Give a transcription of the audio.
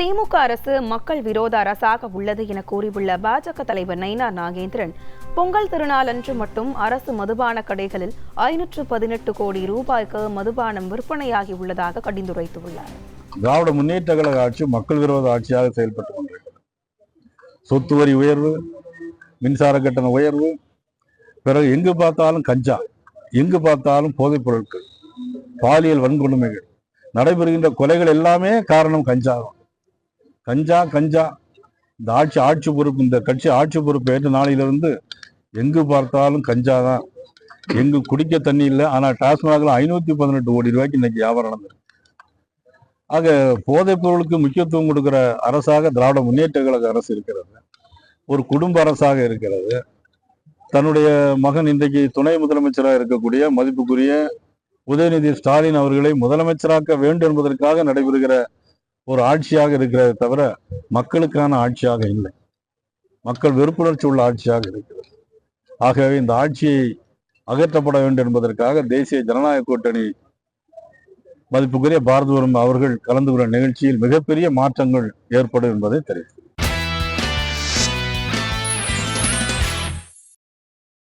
திமுக அரசு மக்கள் விரோத அரசாக உள்ளது என கூறியுள்ள பாஜக தலைவர் நயினார் நாகேந்திரன் பொங்கல் திருநாளன்று மட்டும் அரசு மதுபான கடைகளில் ஐநூற்று பதினெட்டு கோடி ரூபாய்க்கு மதுபானம் விற்பனையாகி உள்ளதாக கடிந்துரைத்துள்ளார். திராவிட முன்னேற்ற கழக ஆட்சி மக்கள் விரோத ஆட்சியாக செயல்பட்டு கொண்டிருக்கிறது. சொத்து வரி உயர்வு மின்சார கட்டண உயர்வு பிறகு எங்கு பார்த்தாலும் கஞ்சா எங்கு பார்த்தாலும் போதைப் பொருட்கள் பாலியல் வன்கொடுமைகள் நடைபெறுகின்ற கொலைகள் எல்லாமே காரணம் கஞ்சாகும் கஞ்சா கஞ்சா. இந்த ஆட்சி ஆட்சி பொறுப்பு இந்த கட்சி ஆட்சி பொறுப்பு ஏற்ற நாளையிலிருந்து எங்கு பார்த்தாலும் கஞ்சா தான். எங்கு குடிக்க தண்ணி இல்லை. ஆனால் டாஸ்மாகில் ஐநூற்றி பதினெட்டு கோடி ரூபாய்க்கு இன்னைக்கு வியாபாரம் நடந்தது ஆக போதைப் பொருளுக்கு முக்கியத்துவம் கொடுக்கிற அரசாக திராவிட முன்னேற்ற கழக அரசு இருக்கிறது. ஒரு குடும்ப அரசாக இருக்கிறது. தன்னுடைய மகன் இன்றைக்கு துணை முதலமைச்சராக இருக்கக்கூடிய மதிப்புக்குரிய உதயநிதி ஸ்டாலின் அவர்களை முதலமைச்சராக்க வேண்டும் என்பதற்காக நடைபெறுகிற ஒரு ஆட்சியாக இருக்கிறதே தவிர மக்களுக்கான ஆட்சியாக இல்லை. மக்கள் வெறுப்புணர்ச்சி உள்ள ஆட்சியாக இருக்கிறது. ஆகவே இந்த ஆட்சியை அகற்றப்பட வேண்டும் என்பதற்காக தேசிய ஜனநாயக கூட்டணி மதிப்புக்குரிய பாரதவரும் அவர்கள் கலந்து கொண்ட நிகழ்ச்சியில் மிகப்பெரிய மாற்றங்கள் ஏற்படும் என்பதை தெரிவித்தார்